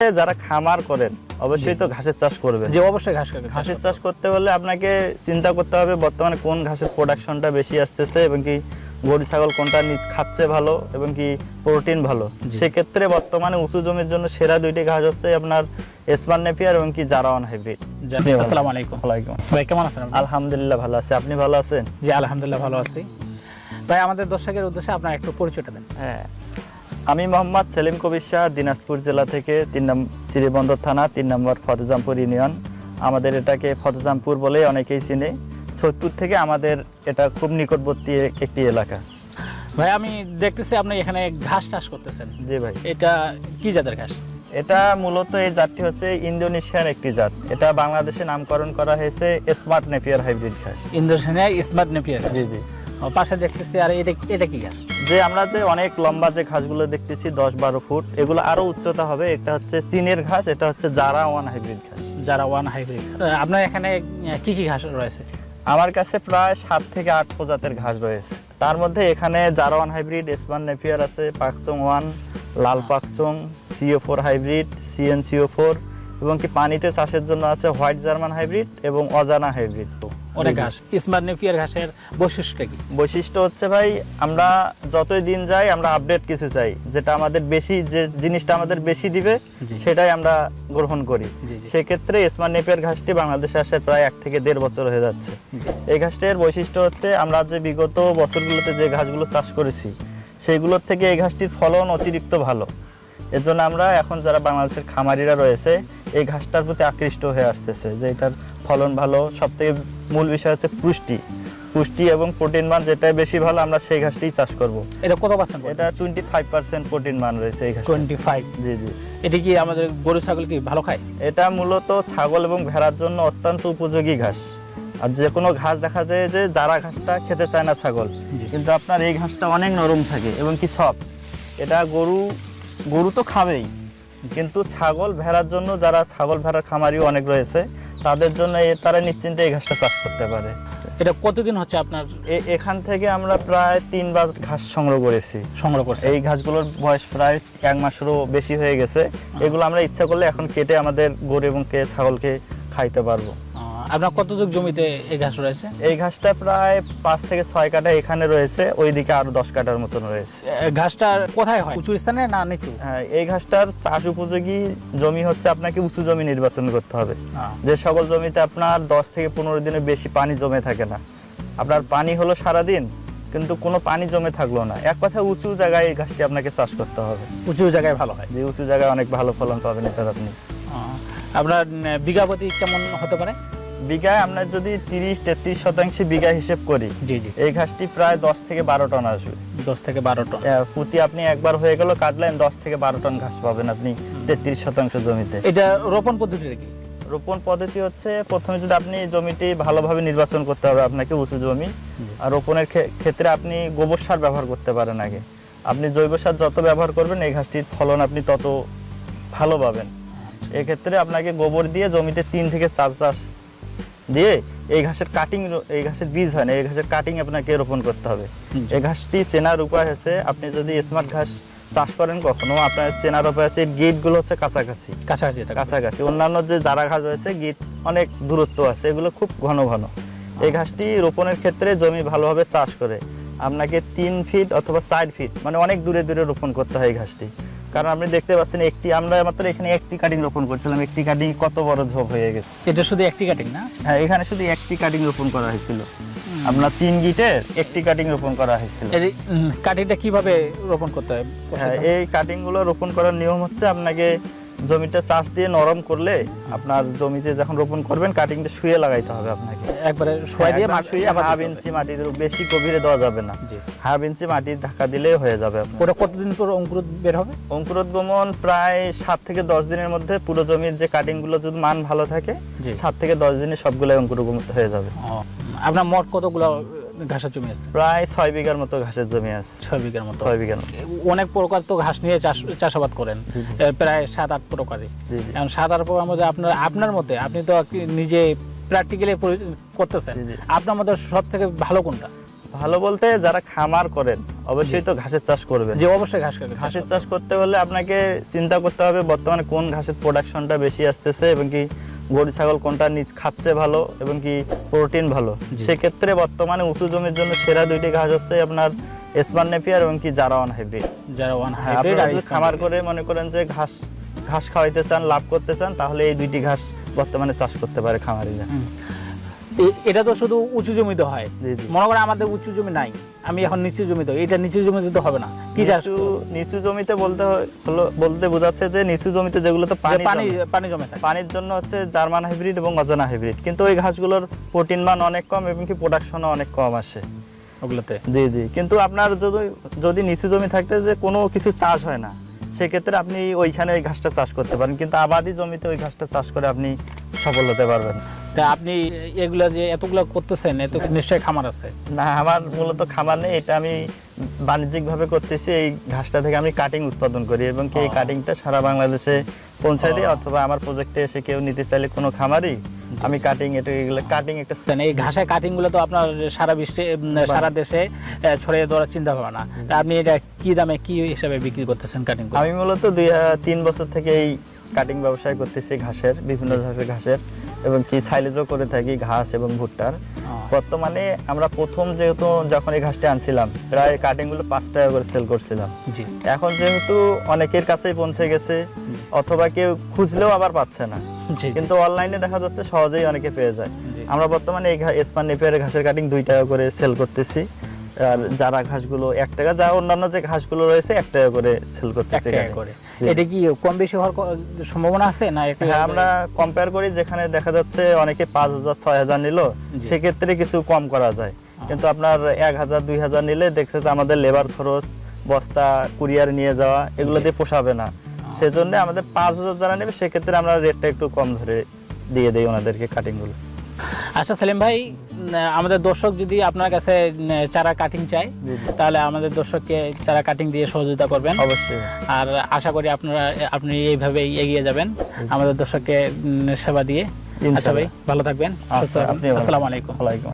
যারা খামার করেন অবশ্যই তো ঘাসের চাষ করবেন। যে অবশ্যই ঘাস খাবে ঘাসের চাষ করতে হলে আপনাকে চিন্তা করতে হবে বর্তমানে কোন ঘাসের প্রোডাকশনটা বেশি আসতেছে এবং কি গরু ছাগল কোনটা নিচ খাচ্ছে ভালো এবং কি প্রোটিন ভালো। সেক্ষেত্রে বর্তমানে উঁচু জমির জন্য সেরা দুইটি ঘাস হচ্ছে আপনার এসমান নেপিয়ার এবং কি জারাওয়ান হাইব্রিড। আসসালামু আলাইকুম। ওয়ালাইকুম ভাই কেমন আছেন আলহামদুলিল্লাহ ভালো আছে। আপনি ভালো আছেন? জি আলহামদুলিল্লাহ ভালো আছি। ভাই আমাদের দর্শকের উদ্দেশ্যে আপনার একটু পরিচয়টা দেন। হ্যাঁ। আমি মোহাম্মদ সেলিম কবির শাহ দিনাজপুর জেলা থেকে তিন নম্বর চিরিবন্দর থানা তিন নম্বর ফতেজামপুর ইউনিয়ন। আমাদের এটাকে ফতেজামপুর বলে অনেকেই চিনে। সৈয়দপুর থেকে আমাদের এটা খুব নিকটবর্তী একটি এলাকা। ভাই আমি দেখতেছি আপনি এখানে ঘাস চাষ করতেছেন। জি ভাই। এটা কি জাতের ঘাস? এটা মূলত এই জাতটি হচ্ছে ইন্দোনেশিয়ার একটি জাত। এটা বাংলাদেশে নামকরণ করা হয়েছে স্মার্ট নেপিয়ার হাইব্রিড ঘাস। ইন্দোনেশিয়া স্মার্ট নেপিয়ার জি জি। পাশে দেখতেছি আর এটা এটা কি ঘাস? যে আমরা যে অনেক লম্বা যে ঘাসগুলো দেখতেছি দশ বারো ফুট এগুলো আরও উচ্চতা হবে। এটা হচ্ছে চীনের ঘাস এটা হচ্ছে জারা ওয়ান হাইব্রিড ঘাস। যারা ওয়ান হাইব্রিড আপনার এখানে কি কি ঘাস রয়েছে? আমার কাছে প্রায় সাত থেকে আট প্রজাতির ঘাস রয়েছে। তার মধ্যে এখানে জারাওয়ান হাইব্রিড এসমান নেপিয়ার আছে পাকচং ওয়ান লাল Pakchong C O four hybrid C N C O four এবং কি পানিতে চাষের জন্য আছে হোয়াইট জার্মান হাইব্রিড এবং অজানা হাইব্রিড। অনেক ঘাস স্মার্ট নেপিয়ার ঘাসের বৈশিষ্ট্যটা কি? বৈশিষ্ট্য হচ্ছে ভাই আমরা যতই দিন যাই আমরা আপডেট কিছু চাই। যেটা আমাদের বেশি যে জিনিসটা আমাদের বেশি দিবে সেটাই আমরা গ্রহণ করি। সেক্ষেত্রে স্মার্ট নেপিয়ার ঘাসটি বাংলাদেশে আসে প্রায় এক থেকে দেড় বছর হয়ে যাচ্ছে। এই ঘাসটির বৈশিষ্ট্য হচ্ছে আমরা যে বিগত বছরগুলোতে যে ঘাসগুলো চাষ করেছি সেইগুলোর থেকে এই ঘাসটির ফলন অতিরিক্ত ভালো। এর জন্য আমরা এখন যারা বাংলাদেশের খামারিরা রয়েছে এই ঘাসটার প্রতি আকৃষ্ট হয়ে আসতেছে যে এটার ফলন ভালো সব থেকে মূল বিষয় হচ্ছে পুষ্টি। পুষ্টি এবং প্রোটিন মান যেটাই বেশি ভালো আমরা সেই ঘাসটিই চাষ করব। এটা কত পার্সেন্ট এটা টোয়েন্টি ফাইভ পার্সেন্ট প্রোটিন মান রয়েছে এই ঘাস টোয়েন্টি ফাইভ জি জি। এটা কি আমাদের গরু ছাগল কি ভালো খায়? এটা মূলত ছাগল এবং ভেড়ার জন্য অত্যন্ত উপযোগী ঘাস। আর যে কোনো ঘাস দেখা যায় যে যারা ঘাসটা খেতে চায় না ছাগল কিন্তু আপনার এই ঘাসটা অনেক নরম থাকে এবং কি সব এটা গরু গরু তো খাবেই কিন্তু ছাগল ভেড়ার জন্য যারা ছাগল ভেড়ার খামারিও অনেক রয়েছে। তাদের জন্য তারা নিশ্চিন্তে এই ঘাসটা চাষ করতে পারে। এটা কতদিন হচ্ছে আপনার? এখান থেকে আমরা প্রায় তিনবার ঘাস সংগ্রহ করেছি। সংগ্রহ করছি এই ঘাসগুলোর বয়স প্রায় এক মাসেরও বেশি হয়ে গেছে। এগুলো আমরা ইচ্ছা করলে এখন কেটে আমাদের গরু এবং কে ছাগলকে খাইতে পারব। আপনার কতটুক জমিতে এই ঘাস রয়েছে? এই ঘাসটা প্রায় পাঁচ থেকে ছয় কাঠা এখানে রয়েছে ওইদিকে আরও দশ কাঠার মতন রয়েছে। ঘাসটা কোথায় হয়? উঁচু স্থানে না নিচু? হ্যাঁ এই ঘাসটার চাষ উপযোগী জমি হচ্ছে আপনাকে উঁচু জমি নির্বাচন করতে হবে। যে সকল জমিতে আপনার দশ থেকে পনেরো দিনের বেশি পানি জমে থাকে না। আপনার পানি হলো সারাদিন কিন্তু কোনো পানি জমে থাকল না। এক কথা উঁচু জায়গায় এই ঘাসটি আপনাকে চাষ করতে হবে। উঁচু জায়গায় ভালো হয়। যে উঁচু জায়গায় অনেক ভালো ফলন পাবেন এটার আপনি। আপনার উম, বিঘা প্রতি কেমন হতে পারে? বিঘায় আমরা যদি তিরিশ তেত্রিশ শতাংশে বিঘা হিসেব করি জি জি। এই ঘাসটি প্রায় দশ থেকে বারো টন আসবে। দশ থেকে বারো টন। প্রতি আপনি একবার হয়ে গেল কাটলেন দশ থেকে বারো টন ঘাস পাবেন আপনি তেত্রিশ শতাংশ জমিতে। এটা রোপণ পদ্ধতিটা কি? রোপণ পদ্ধতি হচ্ছে প্রথমে যদি আপনি জমিটি ভালোভাবে নির্বাচন করতে হবে আপনাকে উঁচু জমি আর রোপণের ক্ষেত্রে আপনি গোবর সার ব্যবহার করতে পারেন আগে। আপনি জৈব সার যত ব্যবহার করবেন এই ঘাসটির ফলন আপনি তত ভালো পাবেন। এক্ষেত্রে আপনাকে গোবর দিয়ে জমিতে তিন থেকে চার চাষ দিয়ে এই ঘাসের কাটিং এই ঘাসের বীজ হয় না এই ঘাসের কাটিং আপনাকে রোপণ করতে হবে। এই ঘাসটি চেনার উপায় হচ্ছে আপনি যদি স্মার্ট ঘাস চাষ করেন কখনো আপনার চেনার উপায় হচ্ছে গেটগুলো হচ্ছে কাছাকাছি। কাছাকাছি কাছাকাছি। অন্যান্য যে যারা ঘাস রয়েছে গিট অনেক দূরত্ব আছে এগুলো খুব ঘন ঘন। এই ঘাসটি রোপণের ক্ষেত্রে জমি ভালোভাবে চাষ করে আপনাকে তিন ফিট অথবা চার ফিট মানে অনেক দূরে দূরে রোপণ করতে হয় এই ঘাসটি। কারণ আপনি দেখতে পাচ্ছেন একটি আমরা মাত্র এখানে একটি কাটিং রোপণ করছিলাম। একটি কাটিং কত বড় ঝোপ হয়ে গেছে। এটা শুধু একটি কাটিং না? হ্যাঁ এখানে শুধু একটি কাটিং রোপণ করা হয়েছিল। আপনার তিন গিটের একটি কাটিং রোপণ করা হয়েছিল। কাটিংটা কীভাবে রোপণ করতে হয়? হ্যাঁ এই কাটিংগুলো রোপণ করার নিয়ম হচ্ছে আপনাকে জমিটা চাষ দিয়ে নরম করলে আপনার জমিতে যখন রোপণ করবেন কাটিংটা শুয়ে লাগাইতে হবে আপনাকে। একবারে শোয়া দিয়ে মাটি শুয়ে হাফ ইঞ্চি মাটি বেশি গভীরে দেওয়া যাবে না। হাফ ইঞ্চি মাটি ঢাকা দিলেই হয়ে যাবে ওটা কতদিন পর অঙ্কুর বের হবে? অঙ্কুরোদ্গমন প্রায় সাত থেকে দশ দিনের মধ্যে পুরো জমির যে কাটিংগুলো যদি মান ভালো থাকে সাত থেকে দশ দিনে সবগুলো অঙ্কুরোদ্গমন হয়ে যাবে। আপনার মোট কতগুলো ঘাসের জমি আছে। প্রায় ছয় বিঘার মতো ঘাসের জমি আছে। ছয় বিঘার মতো। ছয় বিঘার অনেক প্রকার তো ঘাস নিয়ে চাষ চাষাবাদ করেন। প্রায় সাত আট প্রকারই। এখন সাত আট প্রকার মধ্যে আপনার আপনার মতে আপনি তো নিজে প্র্যাকটিক্যালি করতেছেন। আপনার মধ্যে সব থেকে ভালো কোনটা? ভালো বলতে যারা খামার করেন অবশ্যই তো ঘাসের চাষ করবেন। যে অবশ্যই ঘাস ঘাসের চাষ করতে হলে আপনাকে চিন্তা করতে হবে বর্তমানে কোন ঘাসের প্রোডাকশনটা বেশি আসতেছে এবং কি গরু ছাগল কোনটা নিজ খাচ্ছে ভালো এবং কি প্রোটিন ভালো? সেক্ষেত্রে বর্তমানে উঁচু জমির জন্য সেরা দুইটি ঘাস হচ্ছে আপনার এসমান নেপিয়ার এবং কি জারাওয়ান হাইব্রিড যারা ওয়ান হ্যাঁ, হাইব্রিড আপনি খামার করে মনে করেন যে ঘাস ঘাস খাওয়াইতে চান লাভ করতে চান তাহলে এই দুইটি ঘাস বর্তমানে চাষ করতে পারে খামারিরা। এটা তো শুধু উঁচু জমিতে হয়। মনে করেন আমাদের উঁচু জমি নাই আমি এখন নিচু জমিতে এটা নিচু জমিতে তো হবে না। কি চাষ নিচু জমিতে বলতে হলো বলতে বোঝাচ্ছে যে নিচু জমিতে যেগুলোতে যে পানি পানি পানি জমে থাকে। পানির জন্য হচ্ছে জার্মান হাইব্রিড এবং অজানা হাইব্রিড। কিন্তু ওই ঘাসগুলোর প্রোটিন মান অনেক কম এবং কি প্রোডাকশনও অনেক কম আসে। ওগুলোতে। জি জি। কিন্তু আপনার যদি যদি নিচু জমি থাকতে যে কোনো কিছু চাষ হয় না সেক্ষেত্রে আপনি ওইখানে ওই ঘাসটা চাষ করতে পারেন। কিন্তু আবাদি জমিতে ওই ঘাসটা চাষ করে আপনি সফল হতে পারবেন। তা আপনি এগুলো যে এতগুলো করতেছেন এত নিশ্চয়ই খামার আছে। না আমার মূলত খামার নেই এটা আমি বাণিজ্যিকভাবে করতেছি এই ঘাসটা থেকে আমি কাটিং উৎপাদন করি এবং কি এই কাটিংটা সারা বাংলাদেশে পৌঁছায় দিই অথবা আমার প্রজেক্টে এসে কেউ নিতে চাইলে কোনো খামারই আমি কাটিং এটা এগুলো কাটিং একটা এই ঘাসের কাটিংগুলো তো আপনার সারা বিশ্বে সারা দেশে ছড়িয়ে দেওয়ার চিন্তা ভাবনা। আপনি এটা কি দামে কি হিসাবে বিক্রি করতেছেন কাটিং আমি মূলত দুই তিন বছর থেকে এই কাটিং ব্যবসায় করতেছি ঘাসের বিভিন্ন ধরনের ঘাসের এবং কি সাইলেজও করে থাকি ঘাস এবং ভুট্টার। বর্তমানে আমরা প্রথম যেহেতু যখন এই ঘাসটি আনছিলাম প্রায় কাটিংগুলো পাঁচ টাকা করে সেল করছিলাম। জি। এখন যেহেতু অনেকের কাছেই পৌঁছে গেছে অথবা কেউ খুঁজলেও আবার পাচ্ছে না। কিন্তু অনলাইনে দেখা যাচ্ছে সহজেই অনেকে পেয়ে যায়। আমরা বর্তমানে এই স্পান নেপিয়ারের ঘাসের কাটিং দুই টাকা করে সেল করতেছি। আর যারা ঘাসগুলো এক টাকা যা অন্যান্য যে ঘাসগুলো রয়েছে এক টাকা করে সেল করতেছি। এটা কি কম বেশি হওয়ার সম্ভাবনা আছে না হ্যাঁ আমরা কম্পেয়ার করি যেখানে দেখা যাচ্ছে অনেকে পাঁচ হাজার ছয় হাজার নিল সেক্ষেত্রে কিছু কম করা যায়। কিন্তু আপনার এক হাজার দুই হাজার নিলে দেখছে যে আমাদের লেবার খরচ বস্তা কুরিয়ার নিয়ে যাওয়া এগুলো দিয়ে পোষাবে না। সেজন্য আমাদের পাঁচ হাজার যারা নেবে সেক্ষেত্রে আমরা রেটটা একটু কম ধরে দিয়ে দিই ওনাদেরকে কাটিংগুলো আচ্ছা সেলিম ভাই আমাদের দর্শক যদি আপনার কাছে চারা কাটিং চায় জি। তাহলে আমাদের দর্শককে চারা কাটিং দিয়ে সহযোগিতা করবেন। অবশ্যই। আর আশা করি আপনারা আপনি এইভাবেই এগিয়ে যাবেন। আমাদের দর্শককে সেবা দিয়ে। আচ্ছা ভাই ভালো থাকবেন। আচ্ছা, থাকবেন। ভালো। আসসালামু আলাইকুম। ওয়ালাইকুম